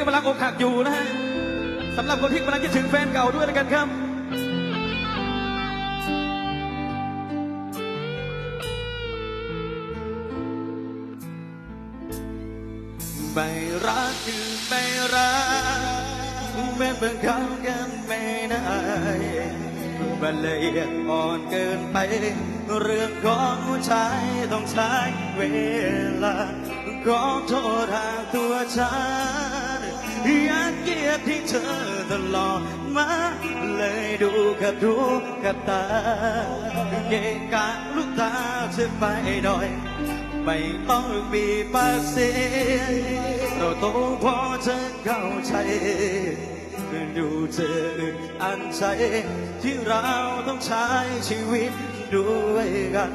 กำลังอกหักอยู่นะฮะสำหรับคนที่กำลังจะถึงแฟนเก่าด้วยแล้วกันครับ ไม่รักคือไม่รักแม้บังคับกันไม่ได้มันละเอียดอ่อนเกินไป เรื่องของผู้ชายต้องใช้เวลาขอโทษทางตัวฉัน อยากเกลียดที่เธอตลอดมาเลยดูกับดูกับตา เกะกะลูกตาเธอไปหน่อย ไม่ต้องมีปากเสียงเราโตพอจะเข้าใจดูเธออึดอันใจที่เราต้องใช้ชีวิตด้วยกัน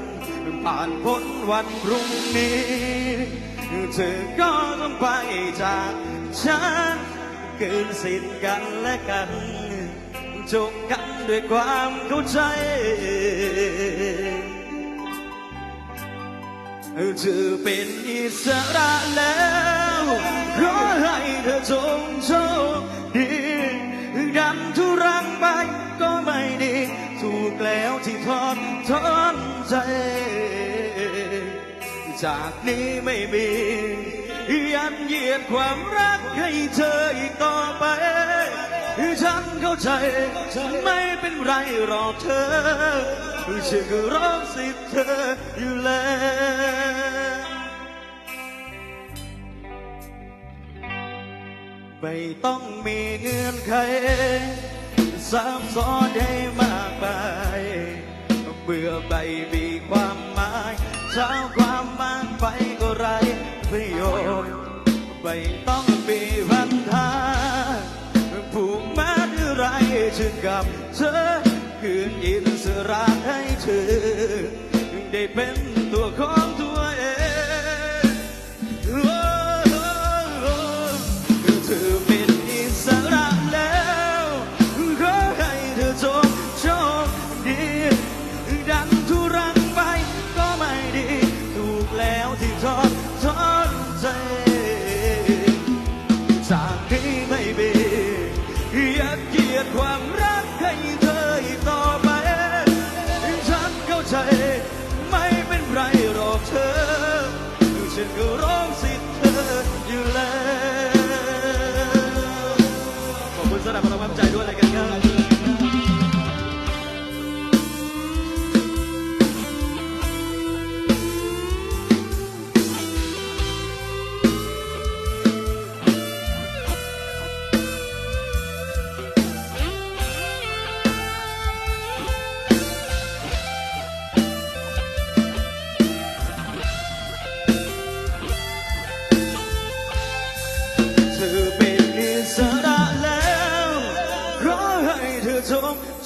ผ่านพ้นวันพรุ่งนี้ เธอก็ต้องไปจากฉันเกินสิ้นกันและกันจบกันด้วยความเข้าใจเธอเป็นอิสระแล้วขอให้เธอจงโชคดีดันทุรังไปก็ไม่ดี ถูกแล้วที่ทอดทอนใจ จากนี้ไม่มียันเยียดความรักให้เธออีกต่อไป ฉันเข้าใจ ไม่เป็นไรหรอกเธอฉันก็ร้องสิทธิ์เธออยู่แล้วไม่ต้องมีเงื่อนไขซับซ้อนให้มากมายเบื่อใบมีความ เช้าความมากไปก็ไรประโยชน์ไม่ต้องมีวันธะผูกมัดอะไรฉันกับเธอ คืนอินสระให้เธอได้เป็นตัวของตัว ที่ทอดทอนใจจากนี้ไม่มีอยากเกียดความรักให้เธออีกต่อไป ฉันเข้าใจ ไม่เป็นไรหรอกเธอฉันก็ร้องสิทธิ์เธออยู่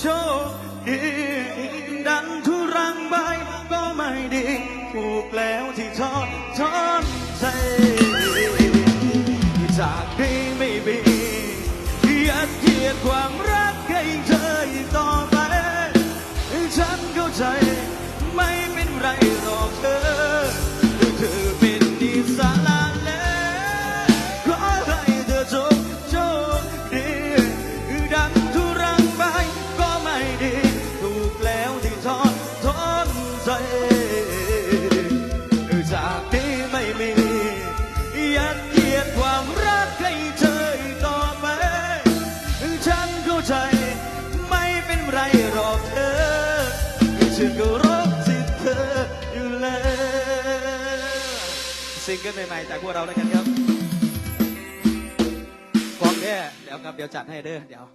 โชคดีดันทุรังใบก็ไม่ดีถูกแล้วที่ทอดทอนใจจากนี้ไม่มียัดเยียดความรักให้เธอต่อไป ฉันเข้าใจ ฉันเข้าใจ ไม่เป็นไรหรอกเธอฉันก็รักสิทธิ์เธออยู่แล้วซิงเกิลใหม่ๆจากพวกเราแล้วกันครับพร้อมแค่เดี๋ยวครับเดี๋ยวจัดให้เด้อเดี๋ยว